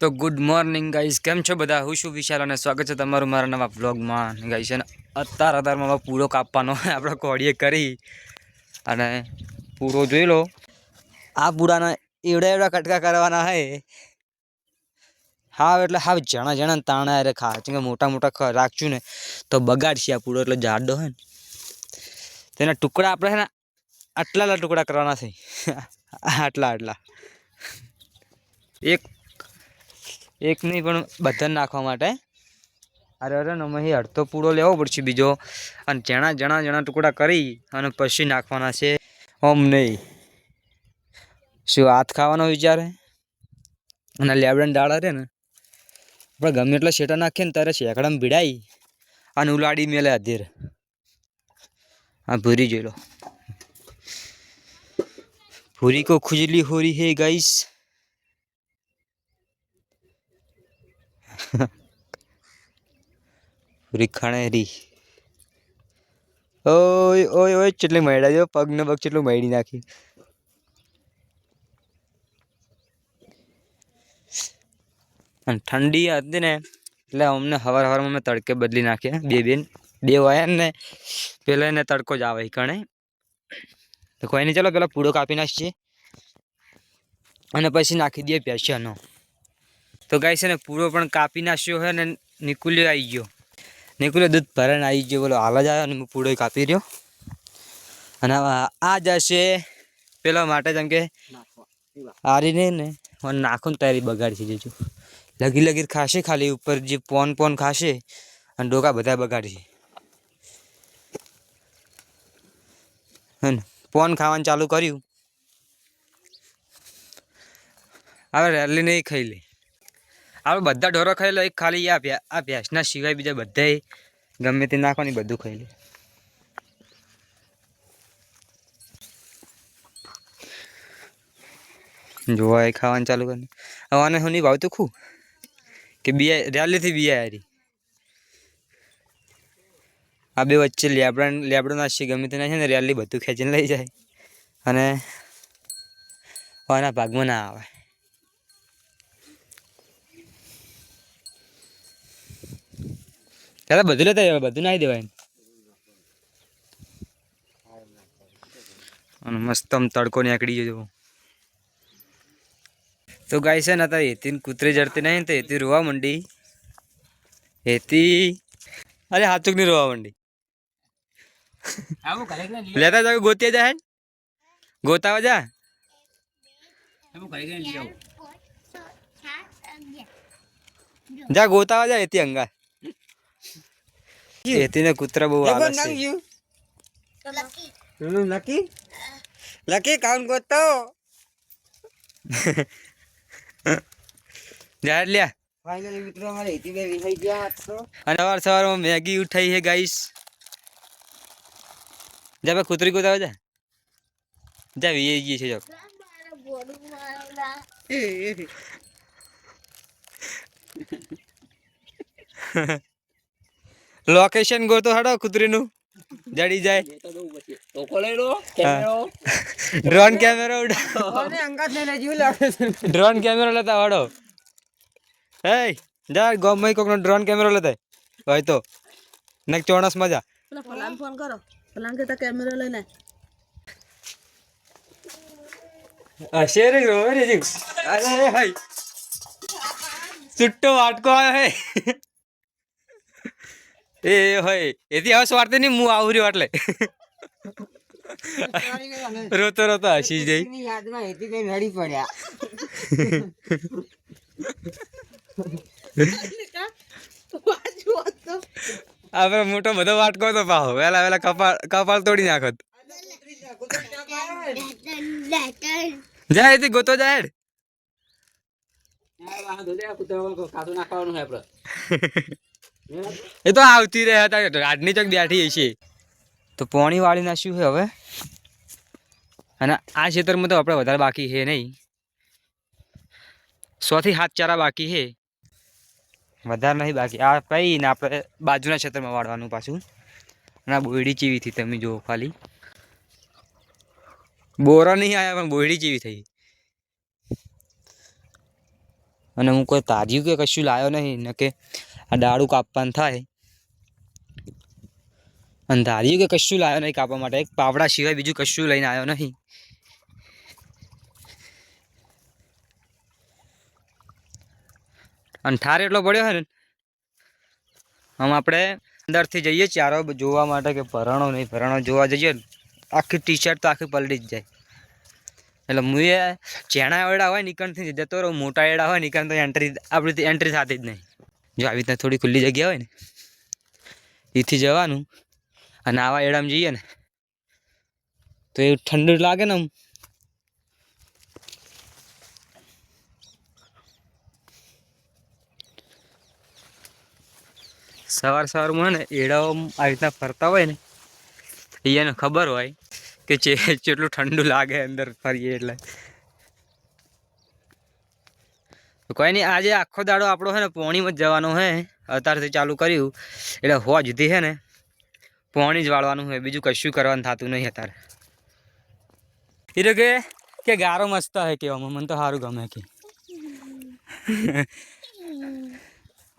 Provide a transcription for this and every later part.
તો good morning guys કેમ છો બધા? હું શું વિશાલ અને સ્વાગત છે તમારું મારા નવા બ્લોગમાં ગાઈસ અને અત્યાર અત્યારમાં હવે પૂરો કાપવાનો આપણે કોડીએ કરી અને પૂરો જોઈ લો. આ પૂરાના એવડા એવડા કટકા કરવાના હે. હાવ, એટલે હાવ જણા જણા તાણા અરે ખા. કેમ કે મોટા મોટા રાખશું ને તો બગાડશે આ પૂરો, એટલે જાડો હોય ને. તેના ટુકડા આપણે છે ને આટલા આટલા ટુકડા કરવાના છે. આટલા આટલા. એક એક નહીં, પણ બધાને નાખવા માટે. અરે અરે અહીં અડધો પૂળો લેવો પડશે બીજો. અને જણા જણા જણા ટુકડા કરી અને પછી નાખવાના છે. ઓમ નહીં. શું હાથ ખાવાનો વિચાર? અને લેબડાની દાળ રે ને? આપણે ગમે એટલા શેટા નાખીએ ને ત્યારે શેકડામાં ભીડાઈ અને ઉલાડી મેલે અધીર. આ ભૂરી જોઈ લો. ભૂરી કો ખુજલી હોરી હે રહી રીખાણે રી. ઓય ઓય ઓય ચેટલી મળ્યા જો પગને પગ ચેટલું મળી નાખી. અને ઠંડી હતી ને, એટલે અમને હવાર હવારમાં અમે તડકે બદલી નાખ્યા બે બેન, બે વાયા ને, પેલા એને તડકો જ આવે કણે. તો કોઈ નહીં, ચાલો, પેલા પૂડો કાપી નાખશે અને પછી નાખી દઈએ પેશિયાનો. તો ગાય છે ને પૂરો પણ કાપી નાખ્યો છે ને નિકુલ્યો આવી ગયો. નિકુલ્યો દૂધ ભરાઈને આવી ગયો બોલો હાલ જ આવ્યો અને હું પૂડો કાપી રહ્યો. અને આ જશે પેલા માટે જેમ કે હારીને ને મને નાખું તૈયારી બગાડી જજો. લગી લગી ખાશે ખાલી ઉપર જે પોન પોન ખાશે અને ડોકા બધા બગાડશે. હે પોન ખાવાનું ચાલુ કર્યું. હવે રેલી નહીં ખાઈ લે. આપણે બધા ઢોરો ખાઈ એક ખાલી આ આ ભેંસના સિવાય બીજા બધાય ગમે તે નાખવાની બધું ખાઈ લે. જોવા એ ખાવાનું ચાલુ કરીને હવે હું નહીં ભાવતું ખું? કે બિયા રેલીથી બિયા હારી. આ બે વચ્ચે લેબડા, લેબડો નાખશે, ગમે તે નાખે ને રેલી બધું ખેંચીને લઈ જાય. અને આના ભાગમાં ના આવે. ત્યારે બધું લેતા જવાય બધું નાખી દેવાય અને મસ્ત આમ તડકો નીકળી જજો તો ગાય છે ને હતા એથી કૂતરી જડતી નહીં તો એથી રોવા માંડી. એથી અરે હાથુકની રોવા માંડી? લેતા જાવ ગોતિયા જાય ગોતાવા જા? જા ગોતાવા જા એથી અંગા એથી ને કૂતરા બહુ આવે છે લકી લકી કાઉન ગોતો જા લ્યા ફાઇનલી મિત્રો અમારે એથી બે વિસાઈ ગયા આજ તો અને સવાર સવારમાં મેગી ઉઠાઈ છે ગાઈસ જા ભાઈ કૂતરી ગોતાવા જા જા વી ગઈ છે જો લોકેશન ગોતો હડો કૂતરીનું. જડી જાય. ડ્રોન કેમેરો. ડ્રોન કેમેરો લેતા હડો. હે જા ગોમમાં કોકનો ડ્રોન કેમેરો લેતા હોય તો. નક ચોણસ મજા ફલાન ફોન કરો. ફલાન કે કેમેરો લઈને હશે રે રોવે રે અરે હાય. વાટકો એ હોય. એથી હવે સ્વાર્થ નહીં હું આવું રહ્યો એટલે રોતો રોતો હસી જઈ. યાદમાં એથી કઈ નડી પડ્યા. આપણે મોટો બધો વાટકો હતો પાહો. વેલા વેલા કપાળ કપાળ તોડી નાખત. જાય એથી ગોતો જાય હેડ. એ તો આવતી રહે હતા રાડની ચક બેઠી છે તો પોણી વાળી નાખ્યું છે હવે. અને આ ક્ષેત્રમાં તો આપણે વધારે બાકી છે નહીં. સો થી સાત ચારા બાકી છે. વધારે નહીં બાકી. આ કઈ ને આપણે બાજુના ક્ષેત્રમાં વાળવાનું પાછું. અને આ બોયડી ચીવી થઈ તમે જુઓ ખાલી. બોરા નહીં આવ્યા પણ બોયડી ચીવી થઈ. અને હું કોઈ તાર્યું કે કશું લાવ્યો નહીં, ને કે આ દાડું કાપવાનું થાય. અને ધાર્યું કે કશું લાવ્યો નહીં કાપવા માટે. એક પાવડા સિવાય બીજું કશું લઈને આવ્યો નહીં. અને ઠાર એટલો પડ્યો હોય ને, આમ આપણે અંદરથી જઈએ ચારો જોવા માટે કે ભરણો નહીં, ભરણો જોવા જઈએ આખી ટી શર્ટ તો આખી પલટી જ જાય. એટલે મુએ ચેણા એડા હોય નીકળથી જતો રહું, મોટા એડા હોય નીકળ તો એન્ટ્રી આપણી એન્ટ્રી થતી જ નહીં. જો આવી રીતના થોડી ખુલ્લી જગ્યા હોય ને, એથી જવાનું અને આવા એડામાં જઈએ ને, તો એ ઠંડુ લાગે ને આમ. સવાર સવારમાં ને એડાઓ આવી રીતના ફરતા હોય ને એને ખબર હોય કે ચે કેટલું ઠંડુ લાગે અંદર ફરીએ એટલે તો કોઈ નહીં, આજે આખો દાડો આપણો છે ને પોણીમાં જ જવાનો હે. અત્યારથી ચાલુ કર્યું. એટલે હોવા જુદી છે ને. પોણી જ વાળવાનું હોય બીજું કશું કરવાનું થતું નહીં અત્યારે. એટલે કે કે ગારો મસ્ત હે કહેવામાં. મને તો સારું ગમે કે.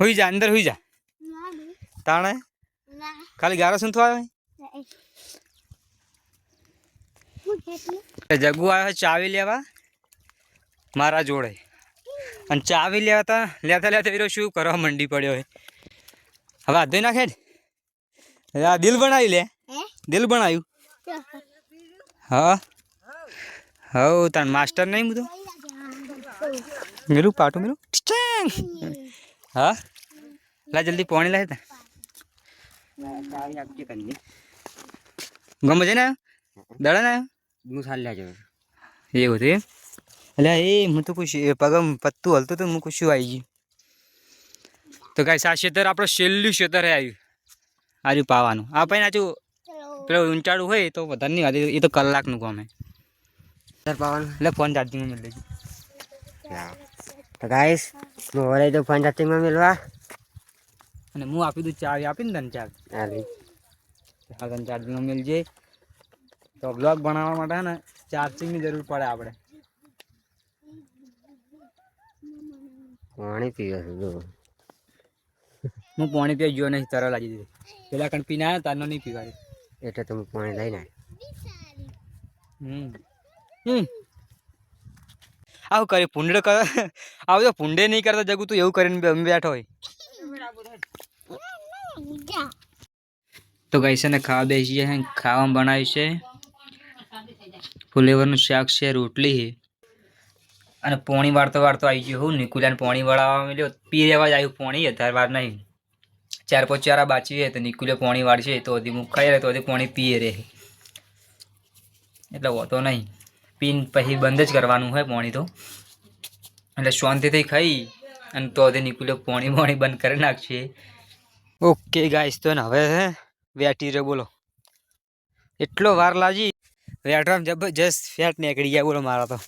હોઈ જા, અંદર હોઈ જા. તાણે? ખાલી ગારો શું થવા જગુ આવ્યો છે, ચાવી લેવા. મારા જોડે. અને ચાવી લેવા તા લેતા લેતા એરો શું કરવા મંડી પડ્યો હોય. હવે આધોઈ નાખે ને? આ દિલ બનાવી લે. દિલ બનાવ્યું હા. હવ તાર માસ્ટર નહીં બધું? મેરું પાટું મેરું ટીચેંગ. હા? લા જલ્દી પોણી લાવે તા ચાવી ગમે છે ને દડા ને હું એવું હતું એમ? એટલે એ હું તો ખુશી પગમ પત્તું હલતું તો હું કુછું આવી ગયું. તો કાંઈ આ ક્ષેત્ર આપણું છેલ્લું હે આવ્યું આજુ પાવાનું. આ પછી આજુ પેલું ઊંચાડું હોય તો વધારે નહીં વાત એ તો કલાકનું કામ હે. સર પાવાનું. એટલે ફોન ચાર્જિંગમાં મળી લેજો તો તો ફોન ચાર્જિંગમાં મેળવા. અને હું આપી દઉં ચાવી આપીને તને આવી હા તને ચાર્જિંગમાં મળજે તો બ્લોગ બનાવવા માટે ને ચાર્જિંગની જરૂર પડે આપણે. પાણી પીવે જો. હું પાણી પીવા ગયો નહીં તરલ લાગી દીધી પેલા કણ પીને આવ્યા તારનો નહીં પીવાય. એટલે તો પાણી લઈને હમ. હમ. આવું કરી પુંડે કર. આવું તો પુંડે નહીં કરતા જગું તું એવું કરીને બેઠો હોય. તો છે ને ખાવા બેસીએ ખાવામાં બનાવ્યું છે. ફુલેવરનું શાક છે રોટલી છે. અને પોણી વાળતો વાળતો આવી ગયો. હું નિકુલાને પોણી વળાવવા મળ્યો. પી રહેવા જ આવ્યું પોણી અત્યારે વાર નહીં. ચાર પાંચ ચારા બાચી હોય તો નિકુલે પોણી વાળશે, તો હજી હું ખાઈ રહે, તો હજી પોણી પીએ રહે. એટલે હોતો નહીં. પીન પછી બંધ જ કરવાનું હોય પોણી તો. એટલે શાંતિથી ખાઈ અને તો હજી નિકુલે પોણી પોણી બંધ કરી નાખશે. ઓકે ગાઈસ, તો ને હવે વેટી રે બોલો. એટલો વાર લાજી વેટવામાં જબરજસ્ત ફેટ નીકળી ગયા, બોલો મારા તો.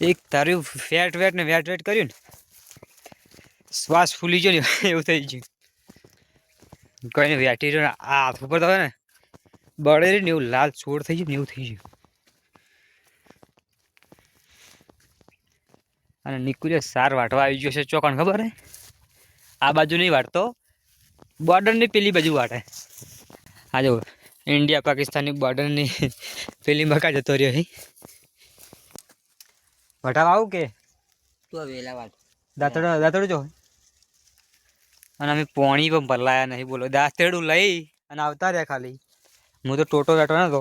એક તારું ફેટ વેટ ને વેટ વેટ કર્યું ને, શ્વાસ ફૂલી ગયો ને, એવું થઈ ગયું. કઈ ને વેટી રહ્યો ને, આ હાથ ઉપર તો ને, બળે ને એવું લાલ છોડ થઈ ગયું ને, એવું થઈ ગયું. અને નીકળ્યો સાર વાટવા આવી ગયો છે ચોકણ, ખબર હે? આ બાજુ નહીં વાટતો. બોર્ડરની પેલી બાજુ વાટે. આ જો ઇન્ડિયા પાકિસ્તાનની બોર્ડરની પેલી મકા જતો રહ્યો હે. વટાવા આવું કે? તો વેલા વાત દાતડો દાતડો જો. અને અમે પોણી પણ ભરલાયા નહીં બોલો. દાંતેડું લઈ અને આવતા રહ્યા ખાલી. હું તો ટોટો બેઠો નતો.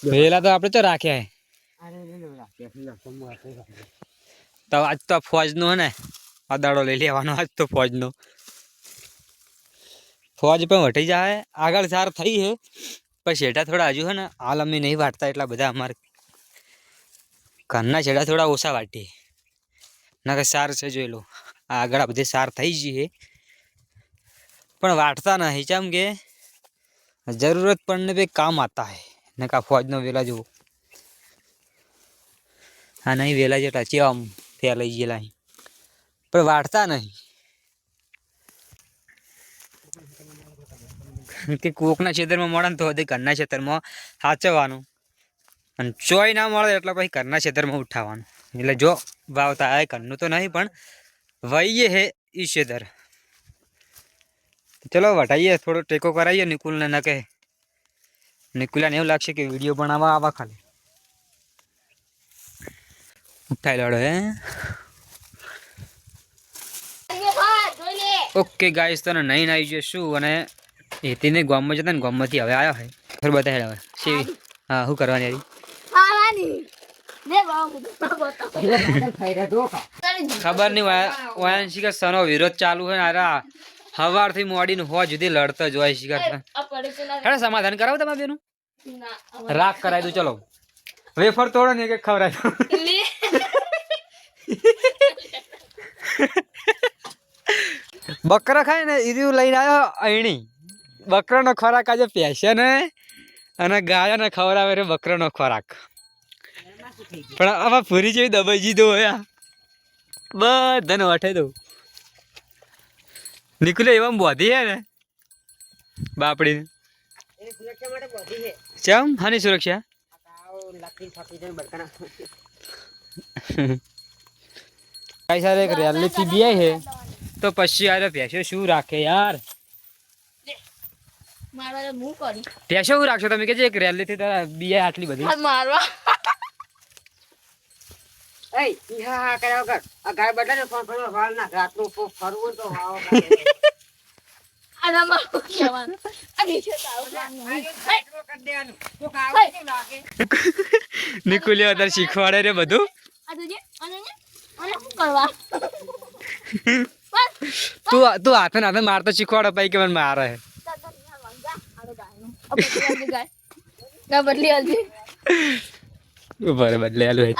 તો વેલા તો આપણે તો રાખ્યા. તો આજ તો ફોજનો હે ને. આ દાડો લઈ લેવાનો આજ તો ફોજનો. ફોજ પણ વટી જાય. આગળ સાર થઈ હે. પણ શેઠા થોડા હજુ છે ને, હાલ અમે નહીં વાટતા એટલા બધા અમારે ઘરના શેઠા થોડા ઓછા વાટીએ. ના કે સાર છે જોઈ લો. આગળ બધે સાર થઈ જઈએ પણ વાટતા નથી કેમ કે જરૂરત પડને બે કામ આવતા હે. ને કા ફોજનો વેલા જુઓ. હા નહીં વેલા જેટલા ચેવા ફેલાઈ ગયેલા પણ વાટતા નહીં. કે કોકના ખેતરમાં મળે ને તો હજી ઘરના ખેતરમાં સાચવવાનું. અને ચોય ના મળે એટલે પછી ઘરના ખેતરમાં ઉઠાવવાનું એટલે જો વાવતા આવે ઘરનું તો નહીં પણ વહીએ હે ઈ ખેતર ચલો વટાઈએ થોડો ટેકો કરાવીએ નિકુલને ન કહે. નિકુલાને એવું લાગશે કે વીડિયો બનાવવા આવા ખાલી. ઉઠાઈ લડો હે. ઓકે ગાઈસ તને નહીં આવી જશું અને એતીને ગામમાં જતા ને ગામમાંથી હવે આવ્યો હોય ખબર બતાવી હવે. શેવી? હા શું કરવાની ધોખા. ખબર નહીં વાયન શિખર સનો વિરોધ ચાલુ હોય ને અરે હવારથી મોડીને હોવા જુદી લડતો જ હોય શિકાર હેડો સમાધાન કરાવો તમે બેનું. રાખ કરાવી દઉં ચલો. વેફર તોડો ને કે ખવડાવી બકરા ખાય ને ઈર્યું લઈને આવ્યો અણી બકરાનો ખોરાક આજે પેશન હે અને ગાયોને ખવડાવે રે બકરાનો ખોરાક. પણ આમાં પૂરી જેવી દબાઈ જીધો હોય બધાને વઠે દઉં. નીકળે એવા બોધી હે ને? બાપડી. ચમ? હાની સુરક્ષા? કઈ સારે એક રેલી થી બી છે તો પછી યાર પેશો શું રાખે યાર? મારવા હું કરી. ભેંસો શું રાખશો તમે કે જે એક રેલી થી તારા બી આટલી બધી? મારવા. એ ઈ હા હા કર્યા વગર. આ ગાય બધાને ફોન કર્યો વાળ ના રાતનું ફો- ફરવું તો વાવ આના મારવા કહેવાનું આ નીચે તાવવાનું. અત્યારે શીખવાડે રે બધું. તું તું હાથે ને હાથે મારતો શીખવાડે પછી કે મને મારે ચાલ, ચાલ, ચાલ, વાંગ જા. આનો ગાયનો. આ બદલી આવજે. બરાબર બદલે અલા,